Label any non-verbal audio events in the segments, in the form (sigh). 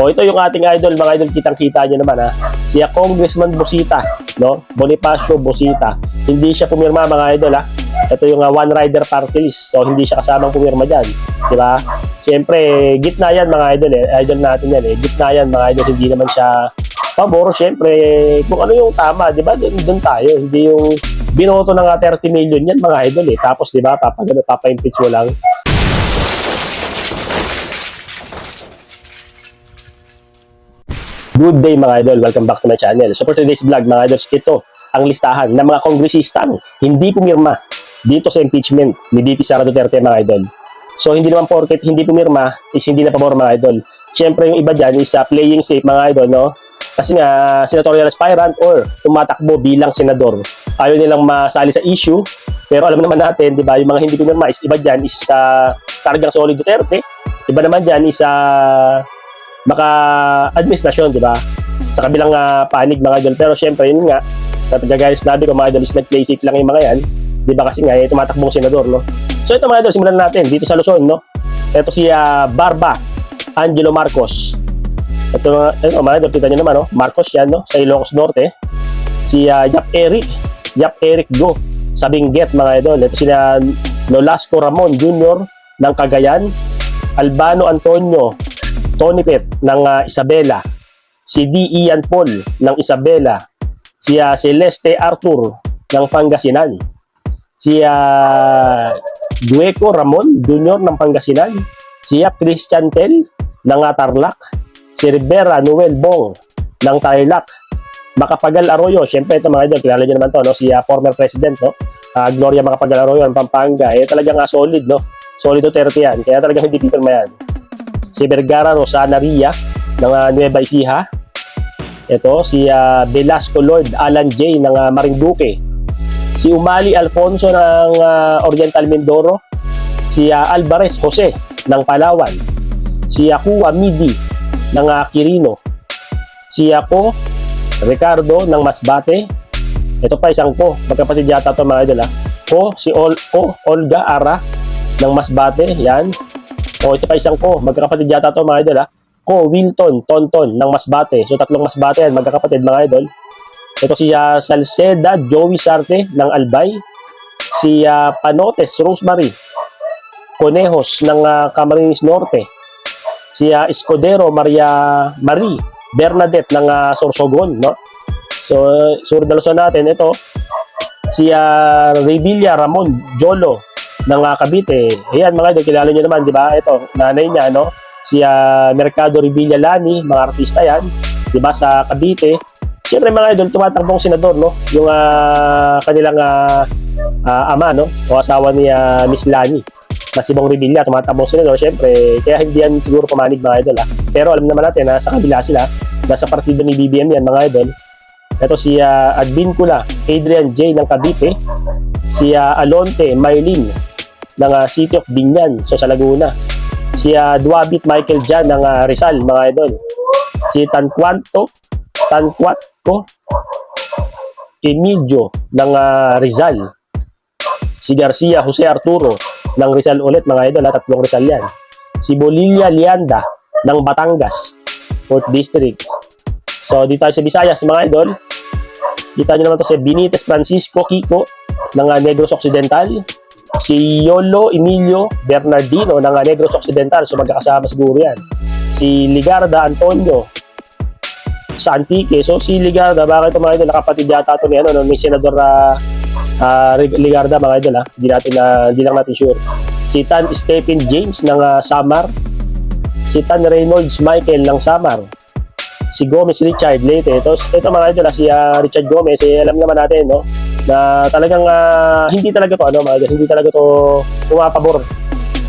O ito yung ating idol, mga idol, kitang-kita nyo naman ha. Siya Congressman Bosita, no? Bonifacio Bosita. Hindi siya pumirma mga idol ha. Ito yung uh, one rider party list. So hindi siya kasamang pumirma diyan, di ba? Siyempre, gitna yan mga idol eh. Idol natin yan eh. Gitna yan mga idol, hindi naman siya pabor. Siyempre, kung ano yung tama, di ba? Doon, tayo. Hindi yung binoto ng uh, 30 million yan mga idol eh. Tapos di ba, papagano, papa-impeach mo lang. Good day mga idol, welcome back to my channel. So for today's vlog mga idols, ito ang listahan ng mga kongresistang hindi pumirma dito sa impeachment ni VP Sara Duterte mga idol. So hindi naman porket hindi pumirma is hindi na pabor mga idol. Siyempre yung iba dyan is uh, playing safe mga idol, no? Kasi nga, senatorial aspirant or tumatakbo bilang senador. Ayaw nilang masali sa issue, pero alam naman natin, di ba, yung mga hindi pumirma is iba dyan is uh, talagang solid Duterte. Iba naman dyan is uh, maka-administrasyon, di ba? Sa kabilang uh, panig mga idol. Pero syempre, yun nga, napagagaya sinabi ko mga idol is nag-play safe lang yung mga yan. Di ba kasi nga, eh, tumatakbong senador, no? So ito mga idol, simulan natin dito sa Luzon, no? Ito si uh, Barba Angelo Marcos. Ito, ito mga idol, kita nyo naman, no? Marcos yan, no? Sa Ilocos Norte. Si uh, Yap Eric, Yap Eric Go, sa Benguet, mga idol. Ito sila Nolasco Ramon Jr. ng Cagayan. Albano Antonio Tony Pet ng ah, Isabela, si D. Ian Paul ng Isabela, si ah, Celeste Arthur ng Pangasinan, si uh, Dueco Ramon Jr. ng Pangasinan, si ah, Christian Tel ng ah, Tarlac, si Rivera Noel Bong ng Tarlac, Makapagal Arroyo, syempre ito mga idol, kilala nyo naman to, no? si ah, former president, no? Ah, Gloria Makapagal Arroyo ng Pampanga, eh talagang ah, solid, no? Solid Duterte yan, kaya talagang hindi pipirma yan si Vergara Rosana Ria ng uh, Nueva Ecija. Ito, si ah, Velasco Lord Alan J. ng ah, Marinduque. Si Umali Alfonso ng ah, Oriental Mindoro. Si ah, Alvarez Jose ng Palawan. Si Akua Midi ng ah, Quirino. Si ako Ricardo ng Masbate. Ito pa isang ko, magkapatid yata ito mga idol ha. Ko, si Ol, ko, Olga Ara ng Masbate, yan. O ito pa isang ko, magkakapatid yata to mga idol ha. Ko, Wilton, Tonton ng Masbate. So tatlong Masbate yan, magkakapatid mga idol. Ito si uh, Salceda Joey Sarte ng Albay. Si ah, Panotes Rosemary Conejos ng uh, Camarines Norte. Si ah, Escudero Maria Marie Bernadette ng ah, Sorsogon, no? So, uh, na Luzon natin, ito, si uh, Revilla Ramon Jolo ng uh, Cavite. Ayan mga idol, kilala nyo naman, di ba? Ito, nanay niya, no? Si ah, Mercado Revilla Lani, mga artista yan, di ba? Sa Cavite. Siyempre mga idol, tumatakbong senador, no? Yung ah, kanilang ah, ah, ama, no? O asawa ni ah, Miss Lani na si Bong Revilla, tumatakbong senador. Siyempre, kaya hindi yan siguro pumanig mga idol, ha? Pero alam naman natin, na sa kabila sila, nasa partido ni BBM yan, mga idol. Ito si uh, Advincula, Adrian J. ng Cavite, si ah, Alonte Maylin ng ah, City of Binyan, so sa Laguna. Si uh, Duabit Michael Jan ng ah, Rizal, mga idol. Si Tanquanto, Tanquatco Emilio ng ah, Rizal. Si Garcia Jose Arturo ng Rizal ulit, mga idol, ha? tatlong Rizal yan. Si Bolilla Lianda ng Batangas, 4th District. So, dito tayo sa Visayas, mga idol. Kita nyo naman to si Benitez Francisco Kiko ng ah, Negros Occidental. Si Yolo Emilio Bernardino ng ah, Negros Occidental. So magkakasama siguro yan. Si Ligarda Antonio sa Antique. So si Ligarda, bakit ito mga idol? Nakapatid yata ito ni, ano, no, ni Senador ah, ah, Ligarda mga idol. Ha? Hindi, natin, na hindi lang natin sure. Si Tan Stephen James ng ah, Samar. Si Tan Reynolds Michael ng Samar si Gomez Richard Leyte. Ito, ito mga idol, ah, si ah, Richard Gomez, eh, alam naman natin, no, na talagang ah, hindi talaga to, ano, mga hindi talaga to pumapabor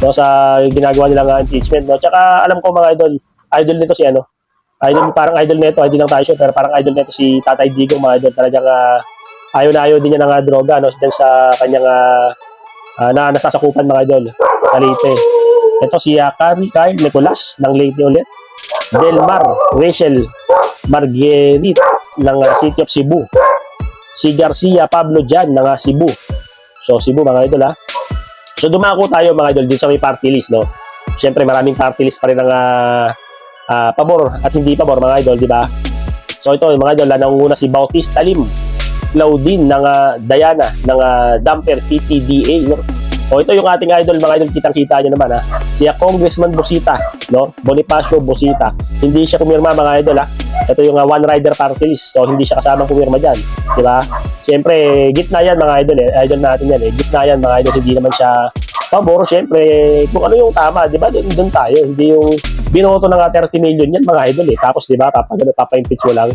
no, sa ginagawa nilang ah, impeachment. No? Tsaka alam ko mga idol, idol nito si ano, idol, parang idol nito, hindi lang tayo sure, pero parang idol nito si Tatay Digong, mga idol, talagang ah, ayaw na ayaw din niya ng ah, droga, no, dyan sa kanyang ah, ah, na nasasakupan mga idol, sa Leyte. Ito si uh, Carrie Kyle Nicolas ng Leyte ulit. Delmar Rachel Marguerite ng uh, City of Cebu. Si Garcia Pablo Jan ng uh, Cebu. So Cebu mga idol ha. So dumako tayo mga idol din sa may party list no. Siyempre maraming party list pa rin ang uh, ah, pabor at hindi pabor mga idol, di ba? So ito mga idol, ah, nangunguna si Bautista Lim Claudine ng ah, Diana ng ah, Damper PTDA. No? O ito yung ating idol, mga idol, kitang-kita nyo naman ha. Si ah, Congressman Busita, no? Bonifacio Busita. Hindi siya pumirma mga idol ha. Ito yung ah, one rider party list. So hindi siya kasamang pumirma dyan. Di ba? Siyempre, gitna yan mga idol eh. Idol natin yan eh. Gitna yan mga idol. Hindi naman siya pabor. Siyempre, kung ano yung tama, di ba? Doon, tayo. Hindi yung binoto ng ah, 30 million yan mga idol eh. Tapos di ba, papag papa-impeach mo lang.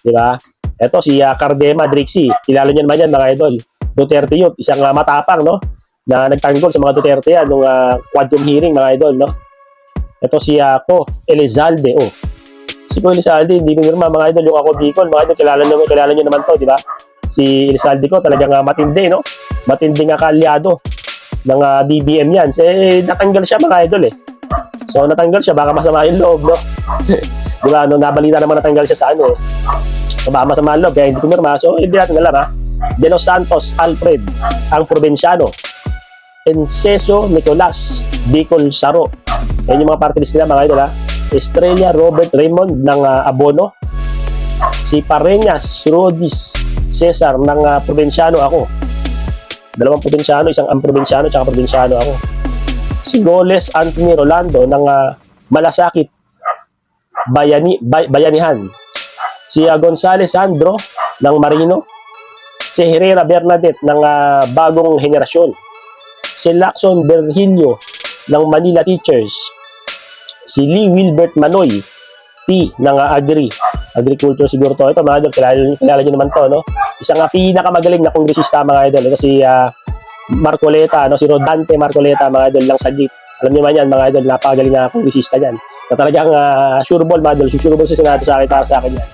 Di ba? Ito si uh, Cardema Drixie. Kilala niyo naman yan mga idol. Duterte yun. Isang uh, matapang, no? Na nagtanggol sa mga Duterte yan nung uh, quadrum hearing mga idol, no? Ito si ako, Elizalde. Oh. Si Ko Elizalde, hindi pirma mga idol. Yung ako Bicol, mga idol, kilala niyo, kilala niyo naman to, di ba? Si Elizalde ko, talagang uh, matindi, no? Matinding uh, kalyado ng uh, BBM yan. Eh, natanggal siya mga idol, eh. So, natanggal siya, baka masama yung loob, no? (laughs) di ba? No, nabalita naman natanggal siya sa ano, eh So baka masama ang loob, kaya hindi pumirma. So hindi natin alam ha. De Los Santos Alfred, ang probinsyano. Enceso Nicolas, Bicol Saro. Yan yung mga party nila mga idol ha. Estrella Robert Raymond ng uh, Abono. Si Pareñas Rodis Cesar ng uh, probinsyano ako. Dalawang probinsyano, isang ang probinsyano, tsaka probinsyano ako. Si Goles Anthony Rolando ng uh, Malasakit Bayani, Bay, Bayanihan si uh, Gonzales Sandro ng Marino, si Herrera Bernadette ng uh, Bagong Henerasyon, si Lacson Virgilio ng Manila Teachers, si Lee Wilbert Manoy, T ng uh, Agri, Agriculture siguro to. Ito mga idol, kilala, kilala nyo naman to, no? Isang uh, pinakamagaling na kongresista mga idol. Ito si uh, Marcoleta, no? si Rodante Marcoleta, mga idol lang sa jeep. Alam niyo man yan, mga idol, napakagaling na kongresista yan. Na talagang uh, sure ball, mga idol, sure ball si Senado sa akin, para sa akin yan.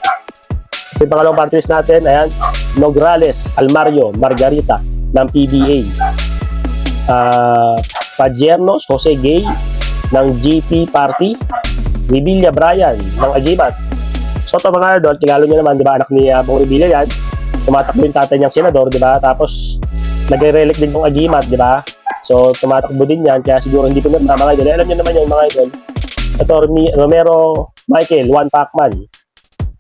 Ito yung pangalawang party list natin. Ayan. Nograles, Almario, Margarita ng PBA. Uh, Pajernos, Jose Gay ng GP Party. Revilla Brian ng Agimat. So ito mga idol, tigalo nyo naman, di ba, anak ni uh, Bong Revilla yan. Tumatakbo yung tatay niyang senador, di ba? Tapos, nagre-relic din yung Agimat, di ba? So, tumatakbo din yan, kaya siguro hindi po na mga idol. Alam nyo naman yan, mga idol. Ito, Romero Michael, Juan Pacman,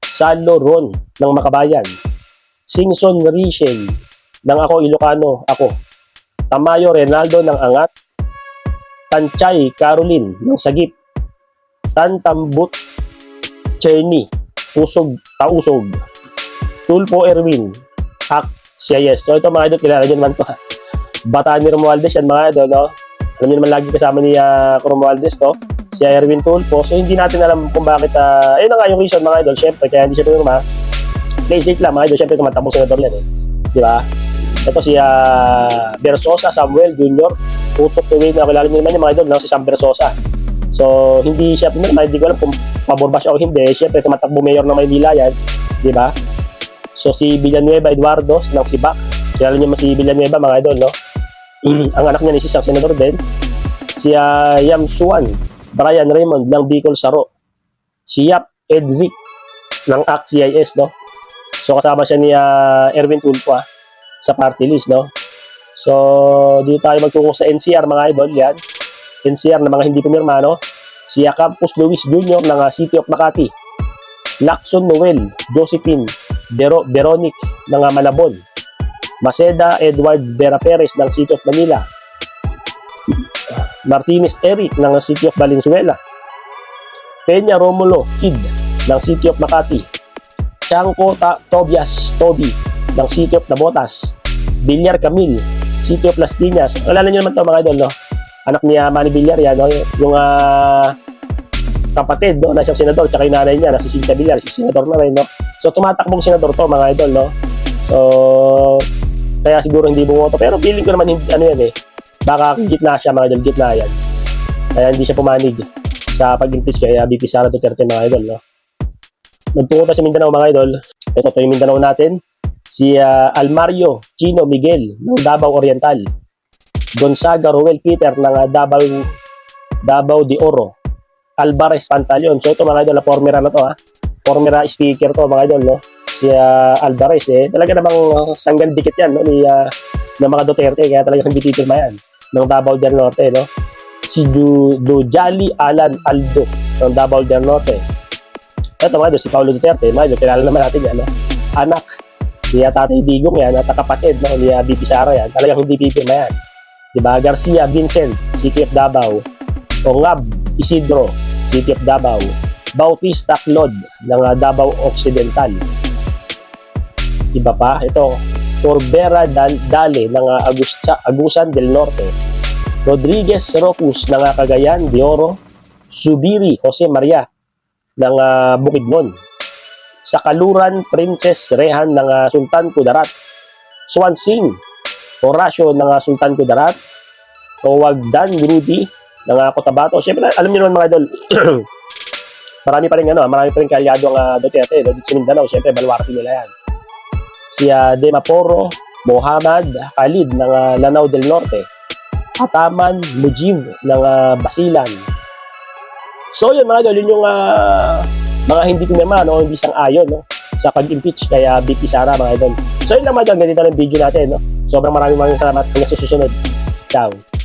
Salo Ron ng Makabayan, Singson Rachel ng Ako Ilocano, Ako, Tamayo Renaldo ng Angat, Tanchay Caroline ng Sagip, Tantambut Cherny, Pusog Tausog, Tulpo Erwin, Ak Siyes. So ito mga idol, kilala nyo naman to. (laughs) Bataan ni Romualdez yan mga idol, no? Alam nyo naman lagi kasama ni uh, Romualdez to si Erwin Tulfo. So hindi natin alam kung bakit, uh, ayun na nga yung reason mga idol, syempre, kaya hindi siya pumirma. Play lang mga idol, syempre tumatakbo senador yan eh. Di ba? Ito si uh, Bersosa Samuel Jr. Tutok tuwing na kilala niyo naman yung mga idol, no? si Sam Bersosa. So, hindi siya hindi ko alam kung pabor ba siya o hindi. Syempre, tumatakbo mayor ng Maynila yan. Di ba? So, si Villanueva Eduardo ng Sibak. Kilala niyo si Villanueva, mga idol, no? ang anak niya ni si isang senador din. Si uh, Yam Suan Brian Raymond ng Bicol Saro. Si Yap Edvic ng ACT-CIS, no? So kasama siya ni uh, Erwin Tulfo ah, sa party list, no? So dito tayo magtungo sa NCR mga idol, yan. NCR na mga hindi pumirma, no? Si Campus Luis Jr. ng uh, City of Makati. Lacson Noel, Josephine Bero, Veronic ng uh, Malabon. Maceda Edward Vera Perez ng City of Manila. Martinez Eric ng City of Valenzuela, Peña Romulo Kid ng City of Makati, Chanco Ta Tobias Toby ng City of Nabotas, Villar Camille, City of Las Piñas. Alala niyo naman to mga idol, no? Anak niya Manny Villar yan, no? Yung uh, kapatid, no? Na siyang senador, tsaka yung nanay niya, na si Cynthia Villar, si senador na rin, no? So, tumatakbong senador to, mga idol, no? So, kaya siguro hindi bumoto. Pero feeling ko naman, hindi, ano yan eh, baka gitna siya mga idol, gitna yan. Kaya hindi siya pumanig sa pag-impeach kaya BP Sara Duterte mga idol. No? Nagtungo sa Mindanao mga idol. Ito to yung Mindanao natin. Si uh, Almario Chino Miguel ng Davao Oriental. Gonzaga Roel Peter ng uh, Davao Davao de Oro. Alvarez Pantaleon. So ito mga idol, na formera na to ha. Formera speaker to mga idol. No? Si uh, Alvarez eh. Talaga namang sanggan dikit yan no? ni uh, ng mga Duterte kaya talaga hindi titirma yan ng Davao del Norte, no? Si du Dujali Alan Aldo ng Davao del Norte. Ito mga idol, si Paulo Duterte, mga idol, kilala naman natin yan, no? anak uh, Tatay Digong yan, at kapatid no, ni uh, BP Sara yan, talagang hindi bibima yan. Diba? Garcia Vincent, City of Davao, Ongab Isidro, City of Davao, Bautista Claude ng uh, Davao Occidental. Iba pa, ito, Corbera Dal- Dale ng uh, Agusta, Agusan del Norte, Rodriguez Rofus ng uh, Cagayan de Oro, Subiri Jose Maria ng uh, Bukidnon, Sakaluran Princess Rehan ng uh, Sultan Kudarat, Swansing Horacio ng uh, Sultan Kudarat, Owagdan Rudy ng uh. Siyempre, alam niyo naman mga idol, (clears throat) marami pa rin ano, marami pa rin kalyado ang uh, Duterte no? dito sa Mindanao. Siyempre, baluarte nila yan. Si uh, Demaporo, Mohamad Khalid ng uh, Lanao del Norte, Ataman Mujib ng uh, Basilan. So yun mga idol, yun yung uh, mga hindi kumema, no? hindi sang ayon no? sa pag-impeach kay uh, Sara mga idol. So yun lang mga idol, ganito ang video natin. No? Sobrang maraming maraming salamat hanggang sa susunod. Ciao.